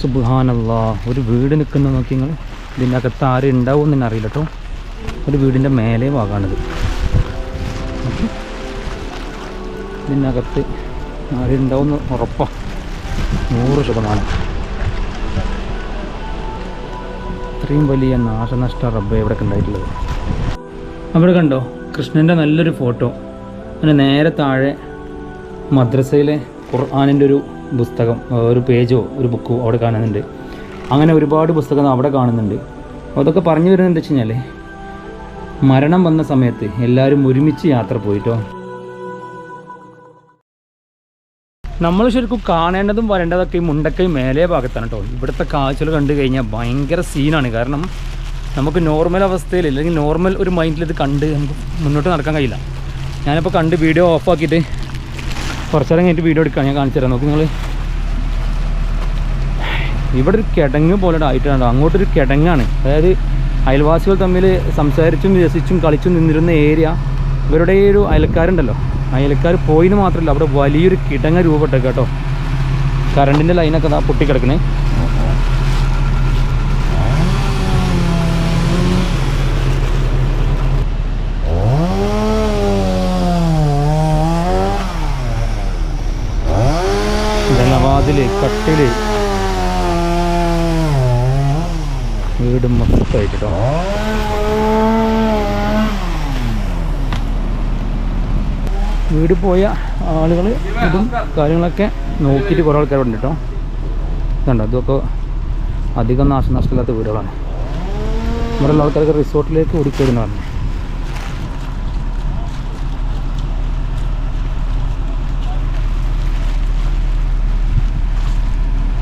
സുബാനല്ല ഒരു വീട് നിൽക്കുന്ന നോക്കി നിങ്ങൾ ഇതിന്റെ അകത്ത് ആരും ഉണ്ടാവും എന്ന് അറിയില്ല കേട്ടോ ഒരു വീടിന്റെ മേലെ ഭാഗമാണിത്. ഇതിന്റെ അകത്ത് ആരും ഉണ്ടാവും ഉറപ്പാ. നൂറ് ശതമാനം. ഇത്രയും വലിയ നാശനഷ്ട റബ്ബ ഇവിടെ ഉണ്ടായിട്ടുള്ളത് അവിടെ കണ്ടോ? കൃഷ്ണന്റെ നല്ലൊരു ഫോട്ടോ. അതിന് നേരെ താഴെ മദ്രസയിലെ ഖുർആാനിന്റെ ഒരു പുസ്തകം ഒരു പേജോ ഒരു ബുക്കോ അവിടെ കാണുന്നുണ്ട്. അങ്ങനെ ഒരുപാട് പുസ്തകം അവിടെ കാണുന്നുണ്ട്. അതൊക്കെ പറഞ്ഞു വരുന്നത് എന്താ വെച്ച് മരണം വന്ന സമയത്ത് എല്ലാവരും ഒരുമിച്ച് യാത്ര പോയിട്ടോ? നമ്മൾ ശരിക്കും കാണേണ്ടതും വരേണ്ടതൊക്കെ ഈ മുണ്ടക്കൈ മേലേ ഭാഗത്താണ് കേട്ടോ. ഇവിടുത്തെ കാഴ്ചകൾ കണ്ടു കഴിഞ്ഞാൽ ഭയങ്കര സീനാണ് കാരണം നമുക്ക് നോർമൽ അവസ്ഥയിൽ അല്ലെങ്കിൽ നോർമൽ ഒരു മൈൻഡിൽ ഇത് കണ്ട് നമുക്ക് മുന്നോട്ട് നടക്കാൻ കഴിയില്ല. ഞാനിപ്പോൾ കണ്ട് വീഡിയോ ഓഫാക്കിയിട്ട് കുറച്ച് നേരം കഴിഞ്ഞിട്ട് വീഡിയോ എടുക്കാം ഞാൻ കാണിച്ചു തരാം. നോക്കി നിങ്ങൾ ഇവിടെ ഒരു കിടങ്ങ് പോലെ ആയിട്ടാണ്. അങ്ങോട്ടൊരു കിടങ്ങാണ്. അതായത് അയൽവാസികൾ തമ്മിൽ സംസാരിച്ചും രസിച്ചും കളിച്ചും നിന്നിരുന്ന ഏരിയ. ഇവരുടെ ഒരു അയൽക്കാരുണ്ടല്ലോ. അയൽക്കാർ പോയിന്ന് മാത്രമല്ല അവിടെ വലിയൊരു കിടങ്ങ രൂപപ്പെട്ടേക്ക് കേട്ടോ. കറണ്ടിന്റെ ലൈനൊക്കെ പൊട്ടിക്കിടക്കണേ. കട്ടിൽ. വീട് മൊത്തമായിട്ടോ വീട് പോയ ആളുകൾ ഇതും കാര്യങ്ങളൊക്കെ നോക്കിയിട്ട് കുറേ ആൾക്കാരുണ്ട് കേട്ടോ. കണ്ടോ ഇതൊക്കെ അധികം നാശനഷ്ടമില്ലാത്ത വീടുകളാണ്. ഇവിടെയുള്ള ആൾക്കാർക്ക് റിസോർട്ടിലേക്ക് ഓടിക്കരുതെന്ന് പറഞ്ഞു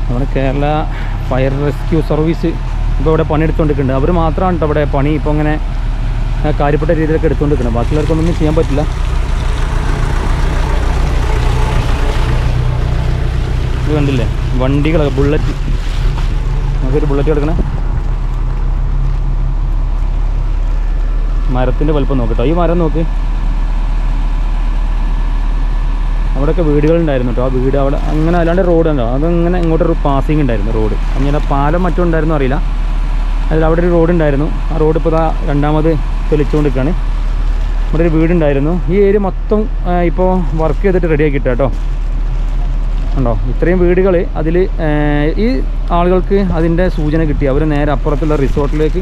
നമ്മുടെ കേരള ഫയർ റെസ്ക്യൂ സർവീസ് ഇപ്പോൾ ഇവിടെ പണിയെടുത്തുകൊണ്ടിരിക്കുന്നുണ്ട്. അവർ മാത്രമാണ് കേട്ടോ ഇവിടെ പണി ഇപ്പോൾ ഇങ്ങനെ കാര്യപ്പെട്ട രീതിയിലൊക്കെ എടുത്തുകൊണ്ടിരിക്കുന്നത്. ബാക്കിയുള്ളവർക്കൊന്നും ചെയ്യാൻ പറ്റില്ല. ഇത് കണ്ടില്ലേ? വണ്ടികളൊക്കെ ബുള്ളറ്റ് നമുക്കൊരു ബുള്ളറ്റ് എടുക്കണേ. മരത്തിന്റെ വലുപ്പം നോക്കട്ടോ ഈ മരം നോക്ക്. അവിടെയൊക്കെ വീടുകളുണ്ടായിരുന്നു കേട്ടോ ആ വീട് അവിടെ അങ്ങനെ അല്ലാണ്ട് റോഡ് ഉണ്ടോ? അതങ്ങനെ ഇങ്ങോട്ടൊരു പാസിങ് ഉണ്ടായിരുന്നു റോഡ് അങ്ങനെ പാലം മറ്റും ഉണ്ടായിരുന്നു അറിയില്ല. അതിൽ അവിടെ ഒരു റോഡ് ഉണ്ടായിരുന്നു. ആ റോഡ് ഇപ്പോൾ ഇതാ രണ്ടാമത് തെളിച്ചുകൊണ്ടിരിക്കുകയാണ്. ഇവിടെ ഒരു വീടുണ്ടായിരുന്നു. ഈ ഏരിയ മൊത്തം ഇപ്പോൾ വർക്ക് ചെയ്തിട്ട് റെഡിയാക്കി കേട്ടോ ഉണ്ടോ ഇത്രയും വീടുകൾ അതിൽ ഈ ആളുകൾക്ക് അതിന്റെ സൂചന കിട്ടി. അവർ നേരെ അപ്പുറത്തുള്ള റിസോർട്ടിലേക്ക്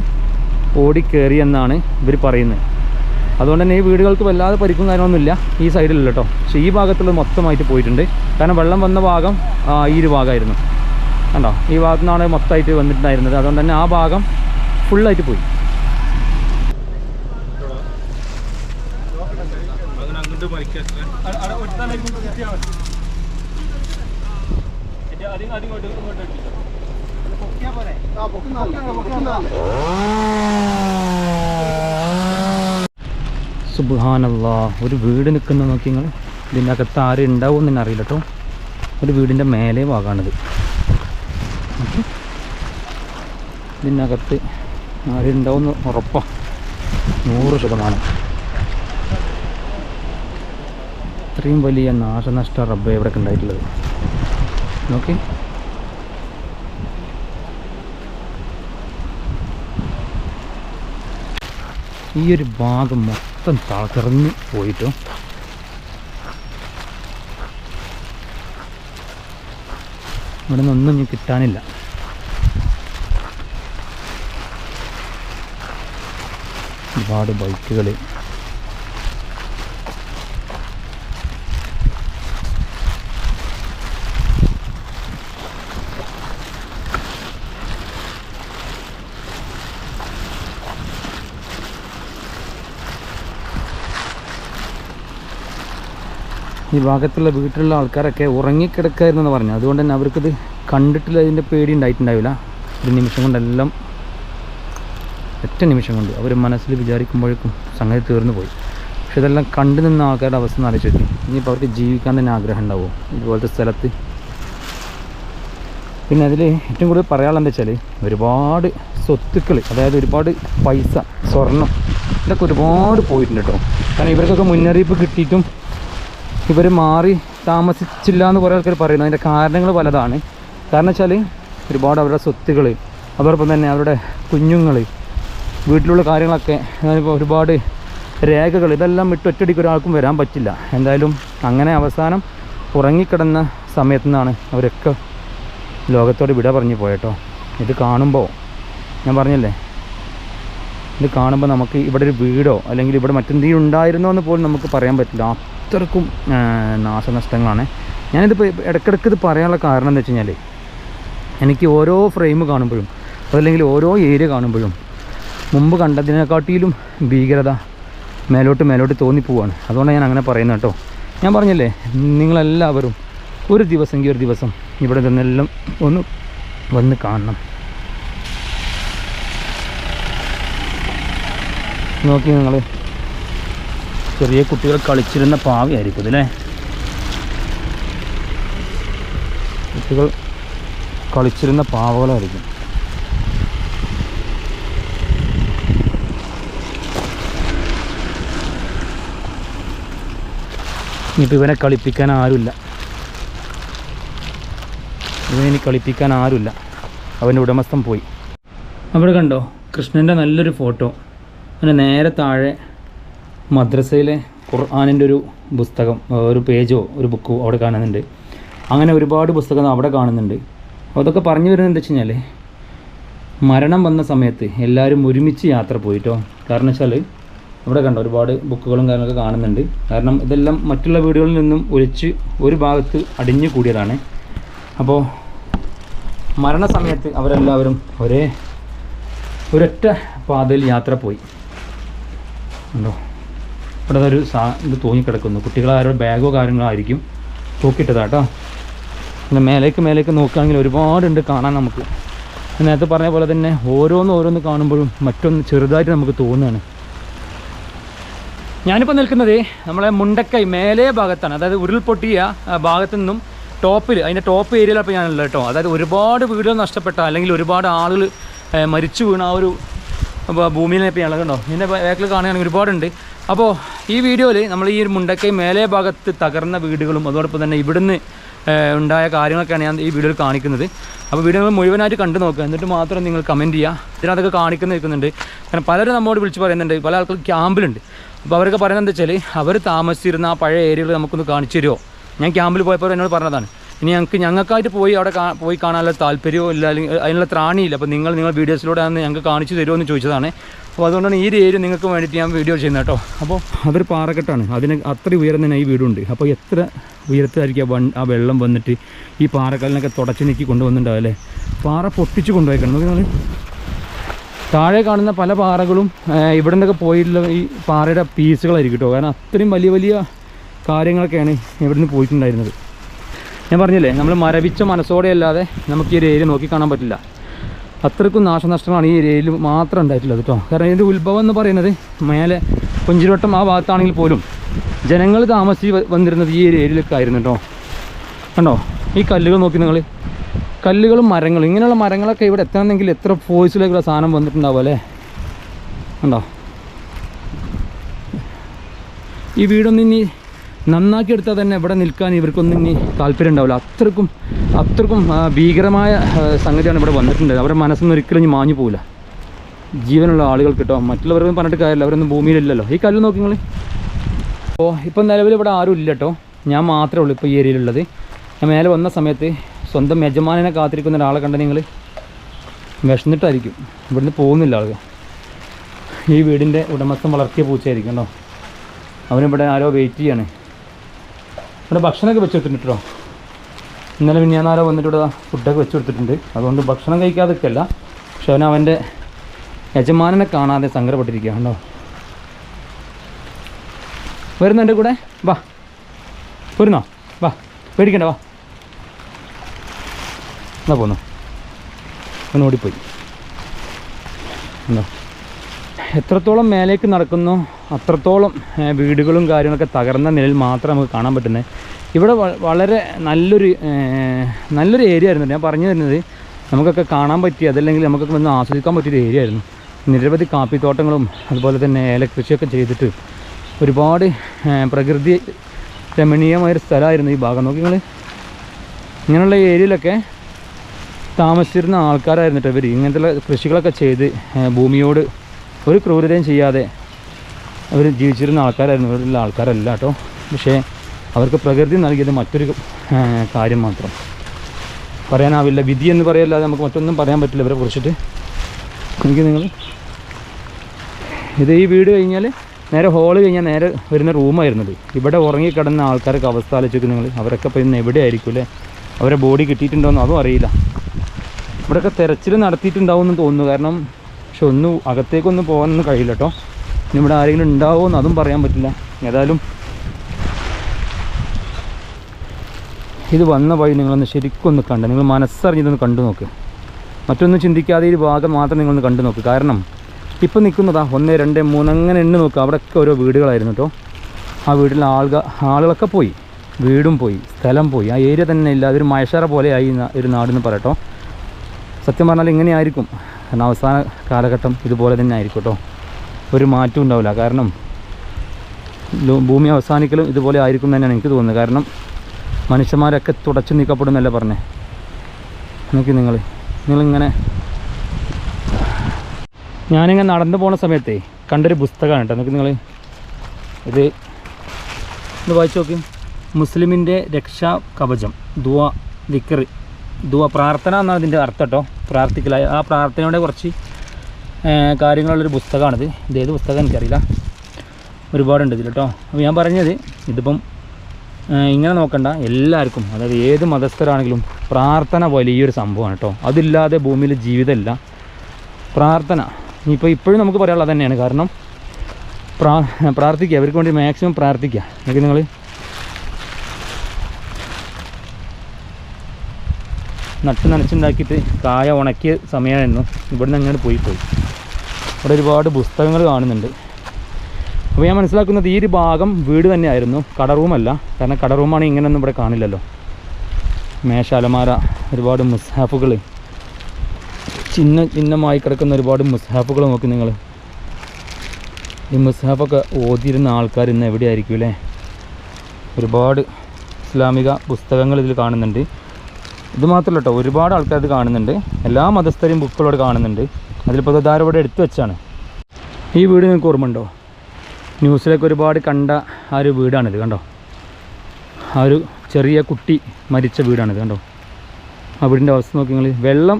ഓടിക്കയറി എന്നാണ് ഇവർ പറയുന്നത്. അതുകൊണ്ട് തന്നെ ഈ വീടുകൾക്ക് വല്ലാതെ പരിക്കും കാര്യമൊന്നുമില്ല ഈ സൈഡിലല്ല കേട്ടോ പക്ഷേ ഈ ഭാഗത്തുള്ളത് മൊത്തമായിട്ട് പോയിട്ടുണ്ട്. കാരണം വെള്ളം വന്ന ഭാഗം ആ, ഈ ഒരു ഭാഗമായിരുന്നു. കണ്ടോ? ഈ ഭാഗത്തു നിന്നാണ് മൊത്തമായിട്ട് വന്നിട്ടുണ്ടായിരുന്നത്. അതുകൊണ്ട് തന്നെ ആ ഭാഗം ഫുള്ളായിട്ട് പോയി. സുബാനല്ല ഒരു വീട് നിൽക്കുന്ന നോക്കി നിങ്ങൾ ഇതിന്റെ അകത്ത് ആരും ഉണ്ടാവും എന്ന് അറിയില്ല കേട്ടോ ഒരു വീടിന്റെ മേലെ ഭാഗമാണിത് ഓക്കെ. ഇതിനകത്ത് ആരും ഉണ്ടാവും ഉറപ്പാണ് നൂറ് ശതമാനം. ഇത്രയും വലിയ നാശനഷ്ട റബ്ബ് എവിടെ ഉണ്ടായിട്ടുള്ളത്. നോക്കി ഈ ഒരു ഭാഗം മൊത്തം തളർന്ന് പോയിട്ടും? ഇവിടെ നിന്നൊന്നും ഇനി കിട്ടാനില്ല. ഒരുപാട് ബൈക്കുകൾ ഈ ഭാഗത്തുള്ള വീട്ടിലുള്ള ആൾക്കാരൊക്കെ ഉറങ്ങിക്കിടക്കായിരുന്നെന്ന് പറഞ്ഞു. അതുകൊണ്ട് തന്നെ അവർക്കിത് കണ്ടിട്ടില്ല അതിന്റെ പേടി ഉണ്ടായിട്ടുണ്ടാവില്ല. ഒരു നിമിഷം കൊണ്ടെല്ലാം ഒറ്റ നിമിഷം കൊണ്ട് അവർ മനസ്സിൽ വിചാരിക്കുമ്പോഴേക്കും സംഗതി തീർന്നു പോയി. പക്ഷെ ഇതെല്ലാം കണ്ടു നിന്ന ആൾക്കാരുടെ അവസ്ഥ എന്ന് ആലോചിച്ച് ഇനിയിപ്പോൾ അവർക്ക് ജീവിക്കാൻ തന്നെ ആഗ്രഹം ഉണ്ടാവുമോ ഇതുപോലത്തെ സ്ഥലത്ത്. പിന്നെ അതിൽ ഏറ്റവും കൂടുതൽ പറയാനുള്ളത് എന്താ വെച്ചാൽ ഒരുപാട് സ്വത്തുക്കൾ അതായത് ഒരുപാട് പൈസ സ്വർണം ഇതൊക്കെ ഒരുപാട് പോയിട്ടുണ്ട് കേട്ടോ. കാരണം ഇവർക്കൊക്കെ മുന്നറിയിപ്പ് കിട്ടിയിട്ടും ഇവർ മാറി താമസിച്ചില്ല എന്ന് കുറേ ആൾക്കാർ പറയുന്നു. അതിന്റെ കാരണങ്ങൾ പലതാണ്. കാരണം വെച്ചാൽ ഒരുപാട് അവരുടെ സ്വത്തുകൾ അതോടൊപ്പം തന്നെ അവരുടെ കുഞ്ഞുങ്ങൾ വീട്ടിലുള്ള കാര്യങ്ങളൊക്കെ ഒരുപാട് രേഖകൾ ഇതെല്ലാം വിട്ട് ഒറ്റടിക്ക് ഒരാൾക്കും വരാൻ പറ്റില്ല. എന്തായാലും അങ്ങനെ അവസാനം ഉറങ്ങിക്കിടന്ന സമയത്തു നിന്നാണ് അവരൊക്കെ ലോകത്തോട് വിട പറഞ്ഞു പോയട്ടോ. ഇത് കാണുമ്പോൾ ഞാൻ പറഞ്ഞല്ലേ? ഇത് കാണുമ്പോൾ നമുക്ക് ഇവിടെ ഒരു വീടോ അല്ലെങ്കിൽ ഇവിടെ മറ്റെന്തെങ്കിലും ഉണ്ടായിരുന്നോ എന്ന് പോലും നമുക്ക് പറയാൻ പറ്റില്ല. അത്രക്കും നാശനഷ്ടങ്ങളാണ്. ഞാനിതിപ്പോൾ ഇടയ്ക്കിടയ്ക്ക് ഇത് പറയാനുള്ള കാരണം എന്താ വെച്ച് കഴിഞ്ഞാൽ എനിക്ക് ഓരോ ഫ്രെയിം കാണുമ്പോഴും അതല്ലെങ്കിൽ ഓരോ ഏരിയ കാണുമ്പോഴും മുമ്പ് കണ്ടതിനെക്കാട്ടിലും ഭീകരത മേലോട്ട് മേലോട്ട് തോന്നിപ്പോവാണ് അതുകൊണ്ടാണ് ഞാൻ അങ്ങനെ പറയുന്നത് കേട്ടോ. ഞാൻ പറഞ്ഞില്ലേ നിങ്ങളെല്ലാവരും ഒരു ദിവസമെങ്കിൽ ഒരു ദിവസം ഇവിടെ നിന്നെല്ലാം ഒന്ന് വന്ന് കാണണം. നോക്കി നിങ്ങൾ ചെറിയ കുട്ടികൾ കളിച്ചിരുന്ന പാവയായിരിക്കും ഇതിലെ. കുട്ടികൾ കളിച്ചിരുന്ന പാവകളായിരിക്കും. ഇനിയിപ്പോൾ ഇവനെ കളിപ്പിക്കാൻ ആരുമില്ല. ഇവനെ കളിപ്പിക്കാൻ ആരുമില്ല. അവന്റെ ഉടമസ്ഥൻ പോയി. അവിടെ കണ്ടോ? കൃഷ്ണന്റെ നല്ലൊരു ഫോട്ടോ. അവന്റെ നേരെ താഴെ മദ്രസയിലെ ഖുർആാനിന്റെ ഒരു പുസ്തകം ഒരു പേജോ ഒരു ബുക്കോ അവിടെ കാണുന്നുണ്ട്. അങ്ങനെ ഒരുപാട് പുസ്തകം അവിടെ കാണുന്നുണ്ട്. അതൊക്കെ പറഞ്ഞു വരുന്നത് എന്താ വെച്ച് കഴിഞ്ഞാൽ മരണം വന്ന സമയത്ത് എല്ലാവരും ഒരുമിച്ച് യാത്ര പോയിട്ടോ? കാരണം വെച്ചാൽ അവിടെ കണ്ടോ ഒരുപാട് ബുക്കുകളും കാര്യങ്ങളൊക്കെ കാണുന്നുണ്ട്. കാരണം ഇതെല്ലാം മറ്റുള്ള വീടുകളിൽ നിന്നും ഒലിച്ച് ഒരു ഭാഗത്ത് അടിഞ്ഞു കൂടിയതാണ്. അപ്പോൾ മരണസമയത്ത് അവരെല്ലാവരും ഒരേ ഒരൊറ്റ പാതയിൽ യാത്ര പോയി. ഉണ്ടോ ഇവിടെ ഒരു സാ ഇത് തൂങ്ങിക്കിടക്കുന്നു. കുട്ടികൾ ആരുടെ ബാഗോ കാര്യങ്ങളോ ആയിരിക്കും തൂക്കിയിട്ടതാട്ടോ പിന്നെ മേലേക്ക് മേലേക്ക് നോക്കുകയാണെങ്കിൽ ഒരുപാടുണ്ട് കാണാൻ നമുക്ക്. നേരത്തെ പറഞ്ഞ പോലെ തന്നെ ഓരോന്ന് ഓരോന്ന് കാണുമ്പോഴും മറ്റൊന്ന് ചെറുതായിട്ട് നമുക്ക് തോന്നുകയാണ്. ഞാനിപ്പോൾ നിൽക്കുന്നത് നമ്മളെ മുണ്ടക്കൈ മേലേ ഭാഗത്താണ്. അതായത് ഉരുൾപൊട്ടിയ ഭാഗത്ത് നിന്നും ടോപ്പിൽ അതിന്റെ ടോപ്പ് ഏരിയയിലപ്പോൾ ഞാനുള്ളത് കേട്ടോ അതായത് ഒരുപാട് വീടുകൾ നഷ്ടപ്പെട്ട അല്ലെങ്കിൽ ഒരുപാട് ആളുകൾ മരിച്ചു വീണ ആ ഒരു ഭൂമിയിലെ ഇപ്പോൾ ഇളകുണ്ടോ ഇതിന്റെ ബാക്കിൽ കാണുകയാണെങ്കിൽ ഒരുപാടുണ്ട്. അപ്പോൾ ഈ വീഡിയോയിൽ നമ്മൾ ഈ ഒരു മുണ്ടക്കൈ മേലെ ഭാഗത്ത് തകർന്ന വീടുകളും അതോടൊപ്പം തന്നെ ഇവിടുന്ന് ഉണ്ടായ കാര്യങ്ങളൊക്കെയാണ് ഞാൻ ഈ വീഡിയോയിൽ കാണിക്കുന്നത്. അപ്പോൾ വീഡിയോ നിങ്ങൾ മുഴുവനായിട്ട് കണ്ടു നോക്കുക. എന്നിട്ട് മാത്രം നിങ്ങൾ കമന്റ് ചെയ്യുക. ഇതിനകത്തൊക്കെ കാണിക്കുന്ന നിൽക്കുന്നുണ്ട്. കാരണം പലരും നമ്മോട് വിളിച്ച് പറയുന്നുണ്ട്. പല ആൾക്കാർ ക്യാമ്പിലുണ്ട്. അപ്പോൾ അവരൊക്കെ പറയുന്നത് എന്താ വെച്ചാൽ അവർ താമസിച്ചിരുന്ന ആ പഴയ ഏരിയകൾ നമുക്കൊന്ന് കാണിച്ചു തരുമോ ഞാൻ ക്യാമ്പിൽ പോയപ്പോൾ എന്നോട് പറഞ്ഞതാണ്. ഇനി ഞങ്ങൾക്ക് ഞങ്ങൾക്കായിട്ട് പോയി അവിടെ പോയി കാണാനുള്ള താല്പര്യമോ ഇല്ല അല്ലെങ്കിൽ അതിനുള്ള ത്രാണിയില്ല. അപ്പോൾ നിങ്ങൾ നിങ്ങൾ വീഡിയോസിലൂടെ അന്ന് ഞങ്ങൾക്ക് കാണിച്ചു തരുമോ എന്ന് ചോദിച്ചതാണ്. അപ്പോൾ അതുകൊണ്ടാണ് ഈ ഒരു ഏരിയ നിങ്ങൾക്ക് വേണ്ടിയിട്ട് ഞാൻ വീഡിയോ ചെയ്യുന്നത് കേട്ടോ. അപ്പോൾ അതൊരു പാറക്കെട്ടാണ്. അതിന് അത്ര ഉയരം തന്നെ ഈ വീടുണ്ട്. അപ്പോൾ എത്ര ഉയരത്തിലായിരിക്കും ആ വെള്ളം വന്നിട്ട് ഈ പാറക്കല്ലിനൊക്കെ തുടച്ച് നീക്കി കൊണ്ടുവന്നിട്ടുണ്ടാവും അല്ലേ? പാറ പൊട്ടിച്ച് കൊണ്ടുപോയിക്കണം. നോക്കി താഴെ കാണുന്ന പല പാറകളും ഇവിടെ നിന്നൊക്കെ പോയിട്ടുള്ള ഈ പാറയുടെ പീസുകളായിരിക്കും കേട്ടോ. കാരണം അത്രയും വലിയ വലിയ കാര്യങ്ങളൊക്കെയാണ് ഇവിടെ നിന്ന് പോയിട്ടുണ്ടായിരുന്നത്. ഞാൻ പറഞ്ഞില്ലേ നമ്മൾ മരവിച്ച മനസ്സോടെ അല്ലാതെ നമുക്ക് ഈ ഏരിയ നോക്കി കാണാൻ പറ്റില്ല. അത്രക്കും നാശനഷ്ടമാണ് ഈ ഏരിയയിൽ മാത്രം ഉണ്ടായിട്ടുള്ളത് കേട്ടോ കാരണം ഇതിന്റെ ഉത്ഭവം എന്ന് പറയുന്നത് മേലെ കൊഞ്ചിരോട്ടം ആ ഭാഗത്താണെങ്കിൽ പോലും ജനങ്ങൾ താമസിച്ച് വന്നിരുന്നത് ഈ ഏരിയയിലൊക്കെ ആയിരുന്നു കേട്ടോ കണ്ടോ? ഈ കല്ലുകൾ നോക്കി നിങ്ങൾ കല്ലുകളും മരങ്ങളും ഇങ്ങനെയുള്ള മരങ്ങളൊക്കെ ഇവിടെ എത്തണമെങ്കിൽ എത്ര ഫോഴ്സിലേക്കുള്ള സാധനം വന്നിട്ടുണ്ടാവും അല്ലേ? ഉണ്ടോ ഈ വീടൊന്നും ഇനി നന്നാക്കി എടുത്താൽ തന്നെ ഇവിടെ നിൽക്കാൻ ഇവർക്കൊന്നും ഇനി താല്പര്യം ഉണ്ടാവില്ല അത്രക്കും അത്രക്കും ഭീകരമായ സംഗതിയാണ് ഇവിടെ വന്നിട്ടുണ്ട്. അവരുടെ മനസ്സൊന്നും ഒരിക്കലും ഇനി മാഞ്ഞു പോകില്ല ജീവനുള്ള ആളുകൾ കിട്ടോ? മറ്റുള്ളവരൊന്നും പറഞ്ഞിട്ട് കാര്യമില്ല. അവരൊന്നും ഭൂമിയിലില്ലല്ലോ. ഈ കല്ല് നോക്കി നിങ്ങൾ ഓ ഇപ്പം നിലവിൽ ഇവിടെ ആരും ഇല്ല കേട്ടോ. ഞാൻ മാത്രമേ ഉള്ളൂ ഇപ്പോൾ ഈ ഏരിയയിലുള്ളത്. ഞാൻ മേലെ വന്ന സമയത്ത് സ്വന്തം യജമാനെ കാത്തിരിക്കുന്ന ഒരാളെ കണ്ട നിങ്ങൾ വിഷന്നിട്ടായിരിക്കും. ഇവിടുന്ന് പോകുന്നില്ല ആളുകൾ. ഈ വീടിന്റെ ഉടമസ്ഥൻ വളർത്തിയ പൂച്ചയായിരിക്കും കേട്ടോ. അവനിവിടെ ആരോ വെയിറ്റ് ചെയ്യാണ്. ഇവിടെ ഭക്ഷണമൊക്കെ വെച്ച് കൊടുത്തിട്ടുണ്ട് കേട്ടോ ഇന്നലെ മിനിയാന്നാരോ വന്നിട്ട് ഇവിടെ ഫുഡൊക്കെ വെച്ച് കൊടുത്തിട്ടുണ്ട്. അതുകൊണ്ട് ഭക്ഷണം കഴിക്കാതൊക്കെയല്ല പക്ഷെ അവൻ അവന്റെ യജമാനനെ കാണാതെ സങ്കടപ്പെട്ടിരിക്കുക കണ്ടോ. വരുന്നോ എന്റെ കൂടെ? വാ. വരുന്നോ? വാ. പേടിക്കണ്ട വാ. എന്നാ പോന്നു. അവൻ ഓടിപ്പോയി. എന്താ എത്രത്തോളം മേലേക്ക് നടക്കുന്നോ? അത്രത്തോളം വീടുകളും കാര്യങ്ങളൊക്കെ തകർന്ന നിലയിൽ മാത്രമേ നമുക്ക് കാണാൻ പറ്റുന്നത് ഇവിടെ വളരെ നല്ലൊരു നല്ലൊരു ഏരിയ ആയിരുന്നു. ഞാൻ പറഞ്ഞു തരുന്നത് നമുക്കൊക്കെ കാണാൻ പറ്റിയ അതല്ലെങ്കിൽ നമുക്കൊക്കെ വന്ന് ആസ്വദിക്കാൻ പറ്റിയൊരു ഏരിയ ആയിരുന്നു. നിരവധി കാപ്പിത്തോട്ടങ്ങളും അതുപോലെ തന്നെ ഏലക്കൃഷിയൊക്കെ ചെയ്തിട്ട് ഒരുപാട് പ്രകൃതി രമണീയമായൊരു സ്ഥലമായിരുന്നു ഈ ഭാഗം. നോക്കി നിങ്ങൾ ഇങ്ങനെയുള്ള ഏരിയയിലൊക്കെ താമസിച്ചിരുന്ന ആൾക്കാരായിരുന്നു ഇവർ ഇങ്ങനത്തെ കൃഷികളൊക്കെ ചെയ്ത് ഭൂമിയോട് ഒരു ക്രൂരതയും ചെയ്യാതെ അവർ ജീവിച്ചിരുന്ന ആൾക്കാരായിരുന്നു ഇവരുള്ള ആൾക്കാരല്ല കേട്ടോ. പക്ഷേ അവർക്ക് പ്രകൃതി നൽകിയത് മറ്റൊരു കാര്യം മാത്രം. പറയാനാവില്ല വിധി എന്ന് പറയല്ലാതെ നമുക്ക് മറ്റൊന്നും പറയാൻ പറ്റില്ല ഇവരെ കുറിച്ചിട്ട്. എനിക്ക് നിങ്ങൾ ഇത് ഈ വീട് കഴിഞ്ഞാൽ നേരെ ഹോൾ കഴിഞ്ഞാൽ നേരെ വരുന്ന റൂമായിരുന്നത് ഇവിടെ ഉറങ്ങിക്കിടന്ന ആൾക്കാരൊക്കെ അവസ്ഥ ആലോചിക്കും നിങ്ങൾ. അവരൊക്കെ ഇപ്പോൾ ഇന്ന് എവിടെ ആയിരിക്കും അല്ലേ? അവരെ ബോഡി കിട്ടിയിട്ടുണ്ടോയെന്നോ അതും അറിയില്ല. ഇവിടെയൊക്കെ തെരച്ചിൽ നടത്തിയിട്ടുണ്ടാവുമെന്ന് തോന്നുന്നു. കാരണം പക്ഷെ ഒന്നും അകത്തേക്കൊന്നും പോകാനൊന്നും കഴിയില്ല കേട്ടോ. ഇനി ഇവിടെ ആരെങ്കിലും ഉണ്ടാവുമെന്ന് അതും പറയാൻ പറ്റില്ല. ഏതായാലും ഇത് വന്ന വഴി നിങ്ങളൊന്ന് ഒന്ന് കണ്ട് നിങ്ങൾ മനസ്സറിഞ്ഞിതൊന്ന് കണ്ടു നോക്ക്. മറ്റൊന്നും ചിന്തിക്കാതെ ഈ ഭാഗം മാത്രം നിങ്ങളൊന്ന് കണ്ടു നോക്ക്. കാരണം ഇപ്പം നിൽക്കുന്നതാ ഒന്ന് രണ്ട് മൂന്ന് അങ്ങനെ എണ്ണി നോക്കുക അവിടെയൊക്കെ ഓരോ വീടുകളായിരുന്നു കേട്ടോ ആ വീട്ടിൽ ആളുക ആളുകളൊക്കെ പോയി. വീടും പോയി സ്ഥലം പോയി. ആ ഏരിയ തന്നെ ഇല്ല. അതൊരു മഴശാറ പോലെയായി ഈ നാ- ഒരു നാടെന്ന് പറയട്ടോ സത്യം പറഞ്ഞാൽ ഇങ്ങനെയായിരിക്കും. കാരണം അവസാന കാലഘട്ടം ഇതുപോലെ തന്നെ ആയിരിക്കും കേട്ടോ ഒരു മാറ്റവും ഉണ്ടാവില്ല. കാരണം ഭൂമി അവസാനിക്കലും ഇതുപോലെ ആയിരിക്കും തന്നെയാണ് എനിക്ക് തോന്നുന്നത്. കാരണം മനുഷ്യന്മാരൊക്കെ തുടച്ചു നീക്കപ്പെടുന്നല്ലേ പറഞ്ഞേ? നോക്കി നിങ്ങൾ നിങ്ങളിങ്ങനെ ഞാനിങ്ങനെ നടന്നു പോണ സമയത്തേ കണ്ടൊരു പുസ്തകമാണ് കേട്ടോ. നോക്കി നിങ്ങൾ ഇത് ഇത് വായിച്ചു നോക്കി. മുസ്ലിമിന്റെ രക്ഷാ കവചം. ദുവ ദിക്കർ ദുവ പ്രാർത്ഥന എന്നാണ് ഇതിന്റെ അർത്ഥം കേട്ടോ. പ്രാർത്ഥിക്കലായി ആ പ്രാർത്ഥനയുടെ കുറച്ച് കാര്യങ്ങളുള്ളൊരു പുസ്തകമാണിത്. ഇത് ഏത് പുസ്തകം എനിക്കറിയില്ല. ഒരുപാടുണ്ട് ഇതിൽ കേട്ടോ അപ്പോൾ ഞാൻ പറഞ്ഞത് ഇതിപ്പം ഇങ്ങനെ നോക്കണ്ട. എല്ലാവർക്കും അതായത് ഏത് മതസ്ഥരാണെങ്കിലും പ്രാർത്ഥന വലിയൊരു സംഭവമാണ് കേട്ടോ അതില്ലാതെ ഭൂമിയിൽ ജീവിതമില്ല. പ്രാർത്ഥന. ഇപ്പോൾ ഇപ്പോഴും നമുക്ക് പറയാനുള്ളത് തന്നെയാണ്. കാരണം പ്രാ പ്രാർത്ഥിക്കുക. അവർക്ക് വേണ്ടി മാക്സിമം പ്രാർത്ഥിക്കുക. എനിക്ക് നിങ്ങൾ നട്ട് നനച്ചുണ്ടാക്കിയിട്ട് കായ ഉണക്കിയ സമയമായിരുന്നു. ഇവിടുന്ന് അങ്ങോട്ട് പോയി പോയി. ഇവിടെ ഒരുപാട് പുസ്തകങ്ങൾ കാണുന്നുണ്ട്. അപ്പോൾ ഞാൻ മനസ്സിലാക്കുന്നത് ഈ ഒരു ഭാഗം വീട് തന്നെയായിരുന്നു. കട റൂമല്ല കാരണം കട റൂമാണ് ഇങ്ങനെയൊന്നും ഇവിടെ കാണില്ലല്ലോ. മേശാലമാര ഒരുപാട് മുസ്ഹാഫുകൾ ചിഹ്ന ചിഹ്നമായി കിടക്കുന്ന ഒരുപാട് മുസ്ഹാഫുകൾ നോക്കി നിങ്ങൾ ഈ മുസ്ഹാഫൊക്കെ ഓതിയിരുന്ന ആൾക്കാർ ഇന്ന് എവിടെയായിരിക്കും അല്ലേ? ഒരുപാട് ഇസ്ലാമിക പുസ്തകങ്ങൾ ഇതിൽ കാണുന്നുണ്ട്. ഇത് മാത്രമല്ല കേട്ടോ ഒരുപാട് ആൾക്കാർ ഇത് കാണുന്നുണ്ട്. എല്ലാ മതസ്ഥരെയും ബുക്കുകളോട് കാണുന്നുണ്ട്. അതിലിപ്പോൾ ഇതാരും ഇവിടെ എടുത്തു വെച്ചാണ്. ഈ വീട് നിങ്ങൾക്ക് ഓർമ്മയുണ്ടോ ന്യൂസിലൊക്കെ ഒരുപാട് കണ്ട ആ ഒരു വീടാണിത് കണ്ടോ? ആ ഒരു ചെറിയ കുട്ടി മരിച്ച വീടാണിത് കണ്ടോ? ആ വീടിന്റെ അവസ്ഥ നോക്കി നിങ്ങൾ വെള്ളം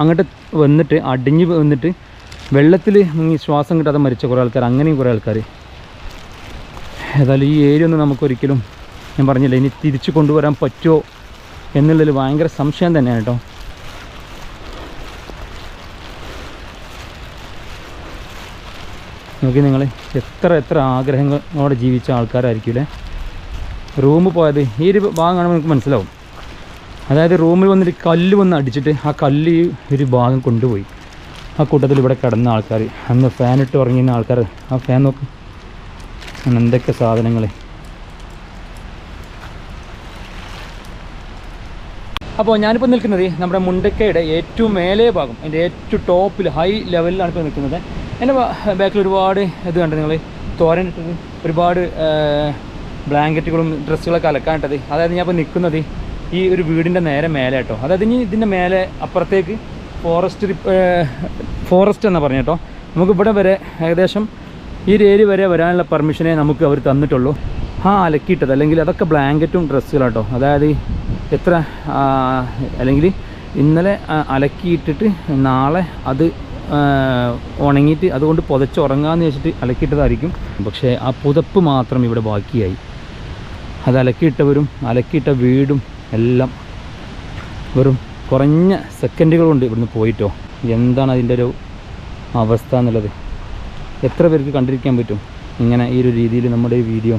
അങ്ങോട്ട് വന്നിട്ട് അടിഞ്ഞ് വന്നിട്ട് വെള്ളത്തിൽ മുങ്ങി ശ്വാസം കിട്ടാതെ മരിച്ച കുറേ ആൾക്കാർ അങ്ങനെയും കുറേ ആൾക്കാർ ഏതായാലും ഈ ഏരിയ ഒന്നും നമുക്കൊരിക്കലും ഞാൻ പറഞ്ഞില്ല ഇനി തിരിച്ചു കൊണ്ടുവരാൻ പറ്റുമോ എന്നുള്ളതിൽ ഭയങ്കര സംശയം തന്നെയാണ് കേട്ടോ. നോക്കി നിങ്ങൾ എത്ര എത്ര ആഗ്രഹങ്ങളോടെ ജീവിച്ച ആൾക്കാരായിരിക്കും അല്ലേ റൂം പോയത് ഈ ഒരു ഭാഗം കാണുമ്പോൾ നമുക്ക് മനസ്സിലാവും. അതായത് റൂമിൽ വന്നിട്ട് കല്ല് വന്ന് അടിച്ചിട്ട് ആ കല്ല് ഒരു ഭാഗം കൊണ്ടുപോയി. ആ കൂട്ടത്തിൽ ഇവിടെ കിടന്ന ആൾക്കാർ അന്ന് ഫാനിട്ട് ഉറങ്ങിയ ആൾക്കാർ ആ ഫാൻ നോക്ക്. എന്തൊക്കെ സാധനങ്ങൾ അപ്പോൾ ഞാനിപ്പോൾ നിൽക്കുന്നത് നമ്മുടെ മുണ്ടക്കയുടെ ഏറ്റവും മേലേ ഭാഗം എന്റെ ഏറ്റവും ടോപ്പിൽ ഹൈ ലെവലിലാണ് ഇപ്പോൾ നിൽക്കുന്നത്. എന്റെ ബാക്കിൽ ഒരുപാട് ഇത് കണ്ടത് നിങ്ങൾ തോരൻ ഇട്ടത് ഒരുപാട് ബ്ലാങ്കറ്റുകളും ഡ്രസ്സുകളൊക്കെ അലക്കാനിട്ടത്. അതായത് ഞാൻ ഇപ്പോൾ നിൽക്കുന്നത് ഈ ഒരു വീടിന്റെ നേരെ മേലെ കേട്ടോ. അതായത് ഇനി ഇതിന്റെ മേലെ അപ്പുറത്തേക്ക് ഫോറസ്റ്റ് ഫോറസ്റ്റ് എന്നാണ് പറഞ്ഞു കേട്ടോ. നമുക്ക് ഇവിടെ വരെ ഏകദേശം ഈ ഒരു വരെ വരാനുള്ള പെർമിഷനെ നമുക്ക് അവർ തന്നിട്ടുള്ളൂ. ആ അലക്കിയിട്ടത്. അല്ലെങ്കിൽ അതൊക്കെ ബ്ലാങ്കറ്റും ഡ്രസ്സുകളാട്ടോ അതായത് എത്ര അല്ലെങ്കിൽ ഇന്നലെ അലക്കിയിട്ടിട്ട് നാളെ അത് ഉണങ്ങിയിട്ട് അതുകൊണ്ട് പുതച്ച് ഉറങ്ങാമെന്ന് വെച്ചിട്ട് അലക്കിയിട്ടതായിരിക്കും. പക്ഷേ ആ പുതപ്പ് മാത്രം ഇവിടെ ബാക്കിയായി. അത് അലക്കിയിട്ടവരും അലക്കിയിട്ട വീടും എല്ലാം വെറും കുറഞ്ഞ സെക്കൻഡുകൾ കൊണ്ട് ഇവിടുന്ന് പോയിട്ടോ. എന്താണ് അതിന്റെ ഒരു അവസ്ഥ എന്നുള്ളത്? എത്ര പേർക്ക് കണ്ടിരിക്കാൻ പറ്റും? ഇങ്ങനെ ഈ ഒരു രീതിയിൽ നമ്മുടെ ഈ വീഡിയോ